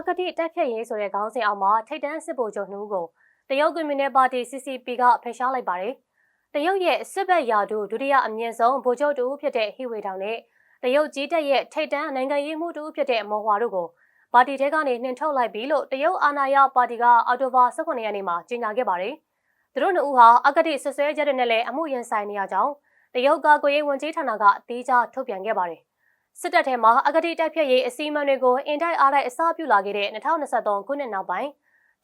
အကတိတက်ဖြတ်ရေးဆိုတဲ့ခေါင်းစဉ်အောက်မှာထိတ်တန်းစစ်ဗိုလ်ချုပ်နှူးကိုတရုတ်ကွန်မြူနတီပါတီ CCP ကဖယ်ရှားလိုက်ပါတယ်။တရုတ်ရဲ့စစ်ဘက်ရာထူးဒုတိယအမြင့်ဆုံးဗိုလ်ချုပ်တူဖြစ်တဲ့ဟီဝေတောင်နဲ့တရုတ်ကြီးတပ်ရဲ့ထိတ်တန်းနိုင်ငံရေးမှုတူဖြစ်တဲ့မော်ဟွာတို့ကိုပါတီထဲကနေနှင်ထုတ်လိုက်ပြီလို့တရုတ်အာဏာရပါတီကအော်တိုဘာ18ရက်နေ့မှာကြေညာခဲ့ပါတယ်။သူတို့နှစ်ဦးဟာအကတိဆွဆွဲချက်တွေနဲ့လည်းအမှုရင်ဆိုင်နေရကြောင်းတရုတ်ကာကွယ်ရေးဝန်ကြီးဌာနကတေးကြထုတ်ပြန်ခဲ့ပါတယ်။ စစ်တပ်ထဲမှာအကတိတိုက်ဖြတ်ရေးအစည်းအဝေးတွေကိုအင်တိုက်အားတိုက်အစပြုလာခဲ့တဲ့2023ခုနှစ်နောက်ပိုင်း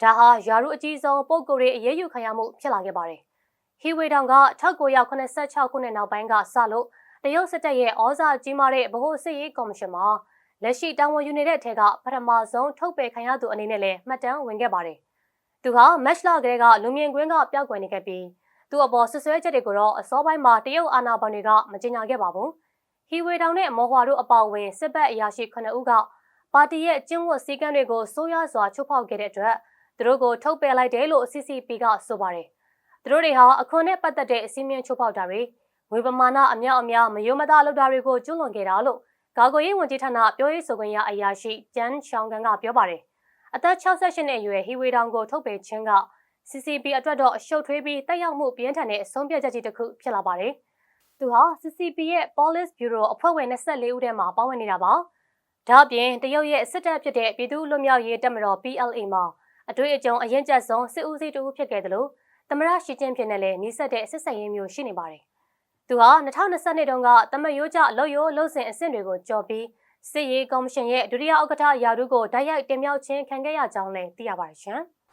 ဒါဟာယာရုအကြီးဆုံးပုံကိုယ်ရေးအရေးယူခံရမှုဖြစ်လာခဲ့ပါတယ်။ဟီဝေတောင်က1986ခုနှစ်နောက်ပိုင်းကစလို့တရုတ်စစ်တပ်ရဲ့ဩဇာကြီးမားတဲ့ဗဟိုစစ်ရေးကော်မရှင်မှာလက်ရှိတာဝန်ယူနေတဲ့အထက်ကပထမဆုံးထုတ်ပယ်ခံရသူအနေနဲ့လည်းမှတ်တမ်းဝင်ခဲ့ပါတယ်။သူဟာမက်လကလေးကလူမြင်ကွင်းကပျောက်ကွယ်နေခဲ့ပြီးသူအပေါ်ဆွဆွဲချက်တွေကိုတော့အစောပိုင်းမှာတရုတ်အာဏာပိုင်တွေကမကြေညာခဲ့ပါဘူး။ ဟီဝေတောင်နဲ့မော်ဟွာတို့အပေါအဝင်စစ်ဘက်အရာရှိ9ဦးကပါတီရဲ့ကျင်းဝတ်စည်းကမ်းတွေကိုစိုးရွားစွာချိုးဖောက်ခဲ့တဲ့အတွက်သူတို့ကိုထုတ်ပယ်လိုက်တယ်လို့ CCP ကဆိုပါတယ်။သူတို့တွေဟာအခွန်နဲ့ပတ်သက်တဲ့အစည်းအဝေးချိုးဖောက်တာတွေငွေပမာဏအမြောက်အများမယိုမသားလုပ်တာတွေကိုကျူးလွန်ခဲ့တာလို့ကာကွယ်ရေးဝန်ကြီးဌာနပြောရေးဆိုခွင့်ရအရာရှိကျန်းရှောင်းကန်ကပြောပါတယ်။အသက်68နှစ်အရွယ်ဟီဝေတောင်ကိုထုတ်ပယ်ခြင်းက CCP အတွက်တော့အရှုပ်ထွေးပြီးတက်ရောက်မှုပြင်းထန်တဲ့အဆုံးဖြတ်ချက်ကြီးတစ်ခုဖြစ်လာပါတယ်။ သူဟာ CCP ရဲ့ Police Bureau အဖွဲ့ဝင်24ဦးထဲမှာပါဝင်နေတာပါ။ဒါ့အပြင်တရုတ်ရဲ့စစ်တပ်ဖြစ်တဲ့ပြည်သူ့လွတ်မြောက်ရေးတပ်မတော် PLA မှာအတွေ့အကြုံအရင်ကျဆုံးစစ်ဦးစီးတူဖြစ်ခဲ့တယ်လို့သမရရှိချင်းဖြစ်နေလဲနှိစက်တဲ့စစ်ဆက်ရေးမျိုးရှိနေပါတယ်။သူဟာ2020တုန်းကတမယိုးကျလှုပ်ရိုးလှုပ်စင်အဆင့်တွေကိုကြော်ပြီးစစ်ရေးကော်မရှင်ရဲ့ဒုတိယဥက္ကဋ္ဌရာထူးကိုတိုက်ရိုက်တင်မြှောက်ခြင်းခံခဲ့ရကြောင်းလည်းသိရပါတယ်ရှင်။